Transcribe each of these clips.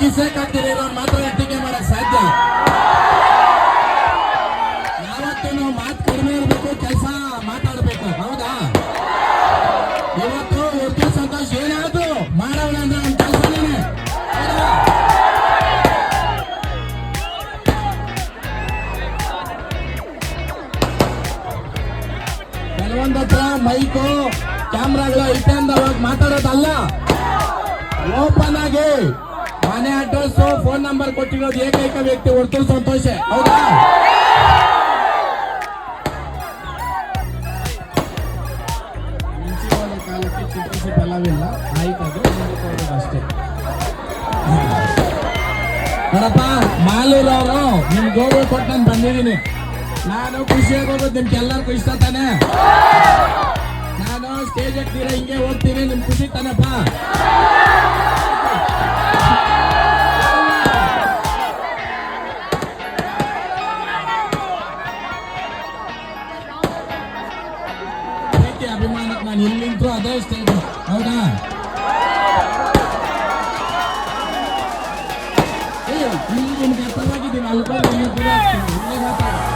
ಕಿಸೆಕ್ ಹಾಕ್ತಿರೋ ಮಾತ್ರ ಟೀಕೆ ಮಾಡಕ್ ಸಾಧ್ಯ. ಯಾವತ್ತೂ ನಾವು ಮಾತು ಕಡಿಮೆ ಇರಬೇಕು, ಕೆಲಸ ಮಾತಾಡಬೇಕು. ಹೌದಾ? ಇವತ್ತು ಉರ್ದು ಸಂತೋಷ್ ಏನಾದ್ರು ಮಾಡೋಣ ಅಂದ್ರೆ ಒಂದು ಕೆಲಸನೇ ಕೆಲವೊಂದತ್ರ ಮೈಕು, ಕ್ಯಾಮ್ರಾಗಳ ಇಟ್ಟೆ ಅಂತ ಮಾತಾಡೋದಲ್ಲ. ಓಪನ್ ಆಗಿ ಮನೆ ಅಡ್ರೆಸ್ ಫೋನ್ ನಂಬರ್ ಕೊಟ್ಟಿರೋದು ಏಕೈಕ ವ್ಯಕ್ತಿ ಹೊರತು ಸಂತೋಷ. ಹೌದಾ? ಕಾಲಕ್ಕೆ ಚಿಂತಿಸಿ ಫಲವಿಲ್ಲ ಆಯ್ತಾದ್ರೆ ಅಷ್ಟೇ. ನೋಡಪ್ಪ, ಮಾಲೂರು ಅವರು ನಿಮ್ ಗೋಗು ಕೊಟ್ಟು ನಾನು ಬಂದಿದ್ದೀನಿ. ನಾನು ಖುಷಿಯಾಗಿ ಹೋಗೋದು ನಿಮ್ಗೆಲ್ಲರಿಗೂ ಇಷ್ಟ ತಾನೆ? ನಾನು ಸ್ಟೇಜ್ ಹತ್ತಿರ ಹಿಂಗೆ ಹೋಗ್ತೀನಿ ನಿಮ್ ಖುಷಿ ತಾನಪ್ಪ? ಪ್ರೀತಿ ಅಭಿಮಾನಕ್ಕೆ ನಾನು ಎಲ್ಲಿ ನಿಂತರು ಅದೇ ಸ್ಟೇಜ್ ಹೌದಾ ಏ, ಇಲ್ಲಿ ನಿಮ್ಗೆ ಅರ್ಥವಾಗಿದ್ದೀನಿ ಅಲ್ಕೊಂಡು ಇಲ್ಲಿ ದೂರ ಆಗ್ತೀನಿ.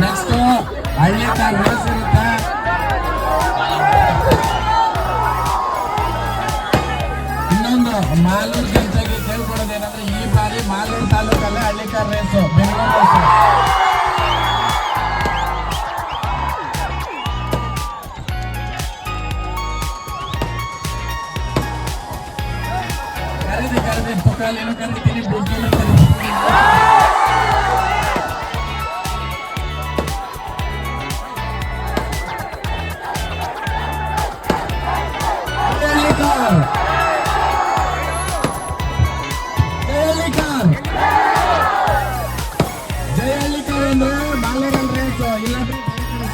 ನೆಕ್ಸ್ಟ್ ಹಳ್ಳಿ ಕಾರ್ ರೇಸ್ ಇರುತ್ತೆ ಇನ್ನೊಂದು ಮಾಲೂರು ಜನತೆಗೆ ಕೇಳ್ಕೊಡೋದೇನಂದ್ರೆ ಈ ಬಾರಿ ಮಾಲೂರು ತಾಲೂಕಲ್ಲೇ ಹಳ್ಳಿ ಕಾರ್ ರೇಸು ಬೆಂಗಳೂರು ರೇಸು ಕರೀದಿ ಪುಕ್ಕಲ್ಲಿ ಕರಿತೀನಿ ಬುಗ್ಗಿನೂ ಕರಿತೀನಿ ಬೇರೆ ಕಡೆ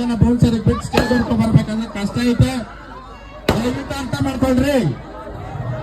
ಜನ ಬೌನ್ಸರ್ ಬಿಟ್ಟು ಸ್ಟೇಜ್ ಹೊಡ್ಕೊಂಡು ಬರ್ಬೇಕಂದ್ರೆ ಕಷ್ಟ ಐತೆ. ದಯವಿಟ್ಟು ಅರ್ಥ ಮಾಡ್ಕೊಳ್ರಿ.